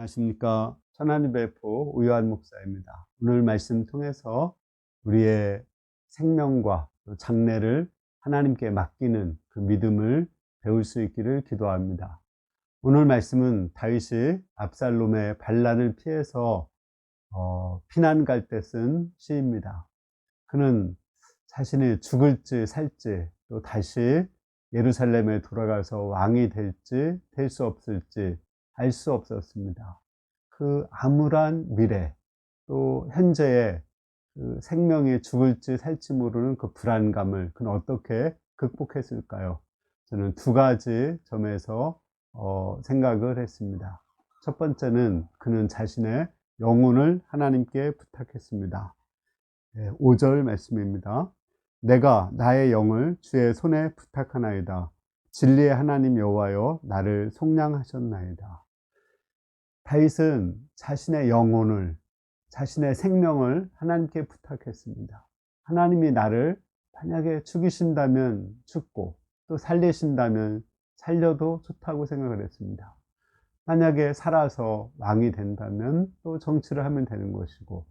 안녕하십니까. 천안의 배포 우요한 목사입니다. 오늘 말씀 통해서 우리의 생명과 또 장래를 하나님께 맡기는 그 믿음을 배울 수 있기를 기도합니다. 오늘 말씀은 다윗이 압살롬의 반란을 피해서 어, 피난 갈 때 쓴 시입니다. 그는 자신이 죽을지 살지 또 다시 예루살렘에 돌아가서 왕이 될지 될 수 없을지 알 수 없었습니다. 그 암울한 미래 또 현재의 그 생명이 죽을지 살지 모르는 그 불안감을 그는 어떻게 극복했을까요? 저는 두 가지 점에서 어, 생각을 했습니다. 첫 번째는 그는 자신의 영혼을 하나님께 부탁했습니다. 5절 말씀입니다. 내가 나의 영을 주의 손에 부탁하나이다. 진리의 하나님 여호와여 나를 속량하셨나이다. 다윗은 자신의 영혼을 자신의 생명을 하나님께 부탁했습니다. 하나님이 나를 만약에 죽이신다면 죽고 또 살리신다면 살려도 좋다고 생각을 했습니다. 만약에 살아서 왕이 된다면 또 정치를 하면 되는 것이고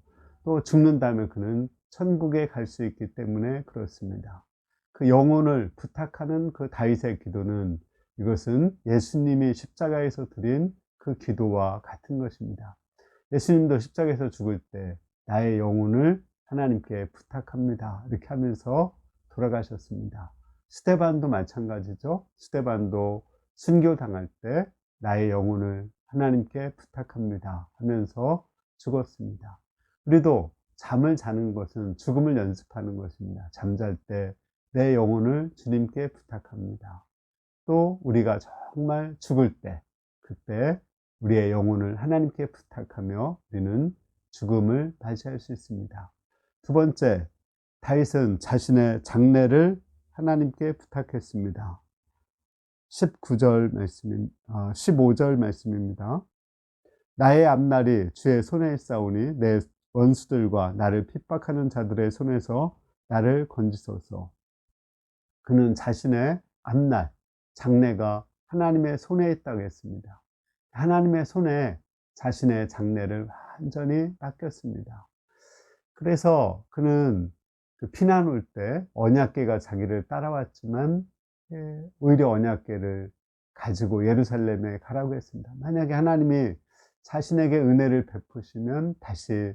또 죽는다면 그는 천국에 갈 수 있기 때문에 그렇습니다. 그 영혼을 부탁하는 그 다윗의 기도는 이것은 예수님이 십자가에서 드린 그 기도와 같은 것입니다. 예수님도 십자가에서 죽을 때 나의 영혼을 하나님께 부탁합니다. 이렇게 하면서 돌아가셨습니다. 스테반도 마찬가지죠. 스테반도 순교 당할 때 나의 영혼을 하나님께 부탁합니다. 하면서 죽었습니다. 우리도 잠을 자는 것은 죽음을 연습하는 것입니다. 잠잘 때 내 영혼을 주님께 부탁합니다. 또 우리가 정말 죽을 때, 그때 우리의 영혼을 하나님께 부탁하며 우리는 죽음을 맞이할 수 있습니다. 두 번째, 다윗은 자신의 장래를 하나님께 부탁했습니다. 19절 말씀, 15절 말씀입니다. 나의 앞날이 주의 손에 있사오니 내 원수들과 나를 핍박하는 자들의 손에서 나를 건지소서. 그는 자신의 앞날, 장래가 하나님의 손에 있다고 했습니다. 하나님의 손에 자신의 장래를 완전히 맡겼습니다. 그래서 그는 그 피난 올 때 언약계가 자기를 따라왔지만 예, 오히려 언약계를 가지고 예루살렘에 가라고 했습니다. 만약에 하나님이 자신에게 은혜를 베푸시면 다시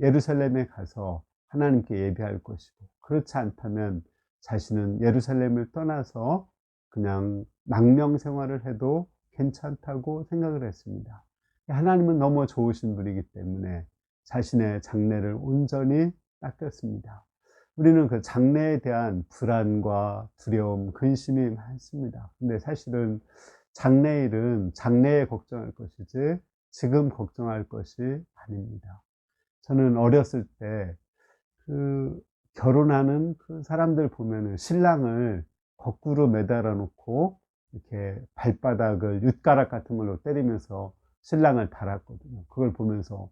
예루살렘에 가서 하나님께 예배할 것이고 그렇지 않다면 자신은 예루살렘을 떠나서 그냥 망명 생활을 해도 괜찮다고 생각을 했습니다. 하나님은 너무 좋으신 분이기 때문에 자신의 장래를 온전히 낚였습니다. 우리는 그 장래에 대한 불안과 두려움, 근심이 많습니다. 근데 사실은 장래일은 장래에 걱정할 것이지 지금 걱정할 것이 아닙니다. 저는 어렸을 때 그 결혼하는 그 사람들 보면은 신랑을 거꾸로 매달아 놓고 이렇게 발바닥을 윷가락 같은 걸로 때리면서 신랑을 달았거든요. 그걸 보면서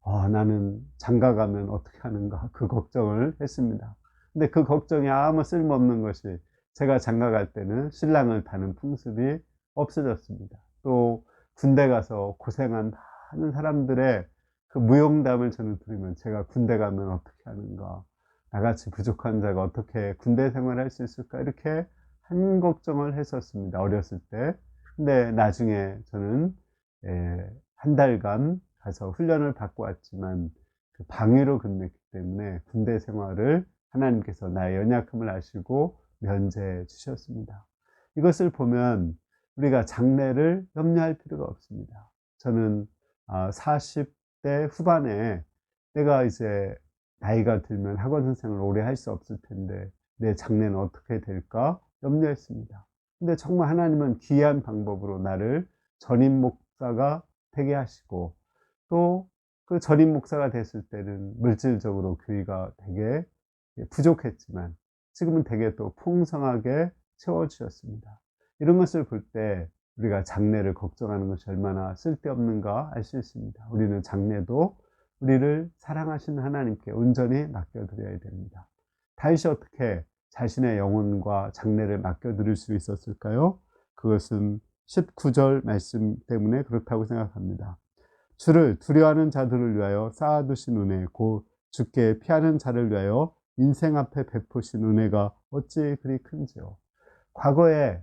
어, 나는 장가 가면 어떻게 하는가 그 걱정을 했습니다. 근데 그 걱정이 아무 쓸모없는 것이 제가 장가 갈 때는 신랑을 다는 풍습이 없어졌습니다. 또 군대 가서 고생한 많은 사람들의 그 무용담을 저는 들으면 제가 군대 가면 어떻게 하는가 나같이 부족한 자가 어떻게 군대 생활을 할수 있을까 이렇게 한 걱정을 했었습니다. 어렸을 때. 근데 나중에 저는 예, 한 달간 가서 훈련을 받고 왔지만 그 방위로 근무했기 때문에 군대 생활을 하나님께서 나의 연약함을 아시고 면제해 주셨습니다. 이것을 보면 우리가 장래를 염려할 필요가 없습니다. 저는 40대 아, 후반에 내가 이제 나이가 들면 학원 선생을 오래 할 수 없을 텐데 내 장래는 어떻게 될까 염려했습니다. 근데 정말 하나님은 기이한 방법으로 나를 전임 목사가 되게 하시고 또 그 전임 목사가 됐을 때는 물질적으로 교회가 되게 부족했지만 지금은 되게 또 풍성하게 채워주셨습니다. 이런 것을 볼 때 우리가 장래를 걱정하는 것이 얼마나 쓸데없는가 알 수 있습니다. 우리는 장래도 우리를 사랑하시는 하나님께 온전히 맡겨드려야 됩니다. 다윗이 어떻게 자신의 영혼과 장래를 맡겨드릴 수 있었을까요? 그것은 19절 말씀 때문에 그렇다고 생각합니다. 주를 두려워하는 자들을 위하여 쌓아두신 은혜, 곧 주께 피하는 자를 위하여 인생 앞에 베푸신 은혜가 어찌 그리 큰지요. 과거에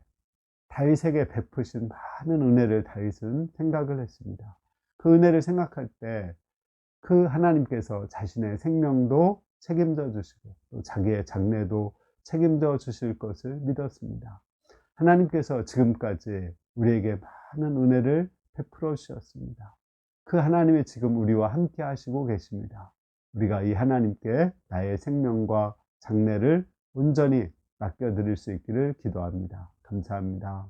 다윗에게 베푸신 많은 은혜를 다윗은 생각을 했습니다. 그 은혜를 생각할 때 그 하나님께서 자신의 생명도 책임져 주시고 또 자기의 장래도 책임져 주실 것을 믿었습니다. 하나님께서 지금까지 우리에게 많은 은혜를 베풀어 주셨습니다. 그 하나님이 지금 우리와 함께 하시고 계십니다. 우리가 이 하나님께 나의 생명과 장래를 온전히 맡겨드릴 수 있기를 기도합니다. 감사합니다.